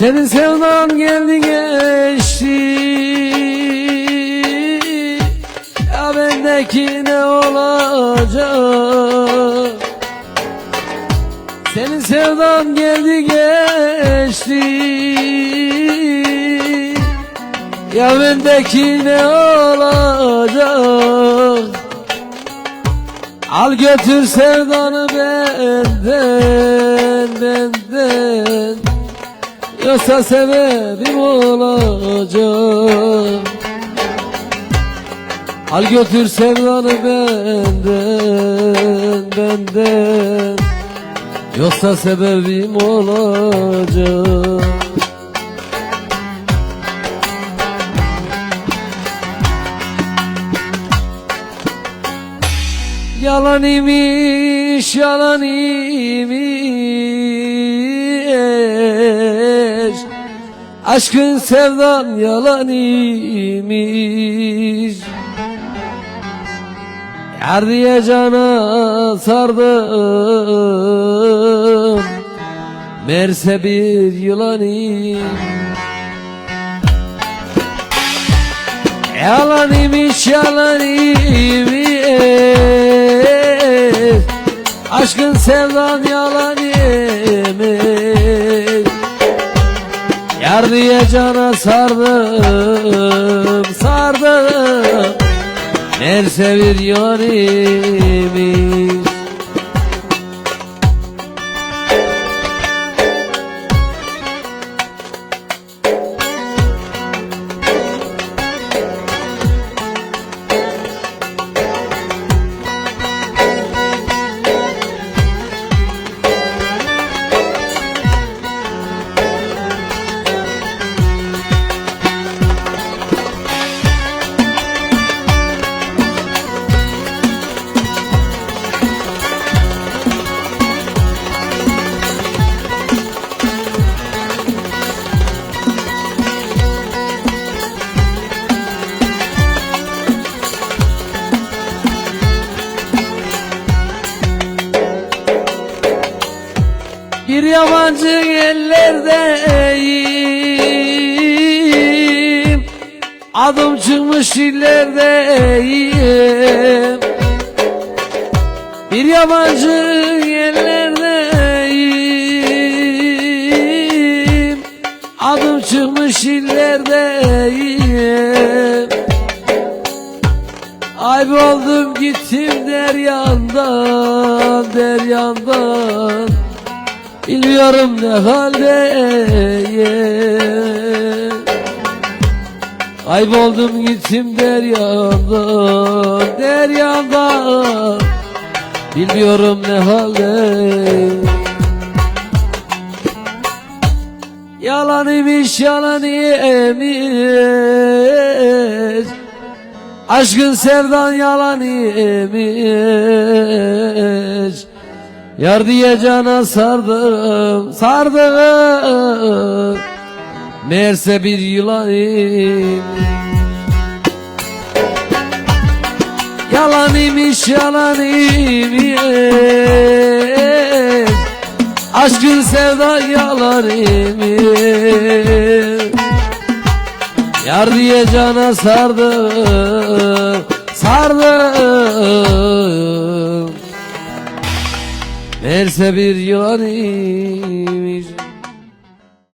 Senin sevdan geldi geçti. Ya bendeki ne olacak? Senin sevdan geldi geçti. Ya bendeki ne olacak? Al götür sevdanı benden benden Yoksa sebebim olacak. Al götür sevdanı benden benden. Yoksa sebebim olacak. Yalan imiş, yalan imiş Aşkın sevdan yalan imiş Yar diye cana sardım. Merse bir yılan imiş Yalan imiş yalan imiş. Aşkın sevdan yalan imiş Yar diye cana sardım sardım. Bir yılan imiş yabancı ellerdeyim Adım çıkmış illerdeyim Bir yabancı yerlerdeyim Adım çıkmış illerdeyim Ayıp oldum gittim deryandan deryandan Bilmiyorum ne haldeyim Kayboldum gittim deryandan deryandan Bilmiyorum ne haldeyim Yalan imiş yalan imiş. Aşkın sevdan yalan imiş Yar diye cana sardım sardım. Meğerse bir yılan imiş Yalan imiş yalan imiş. Aşkın sevda yalan imiş. Yar diye cana sardım sardım Meğerse bir yılan imiş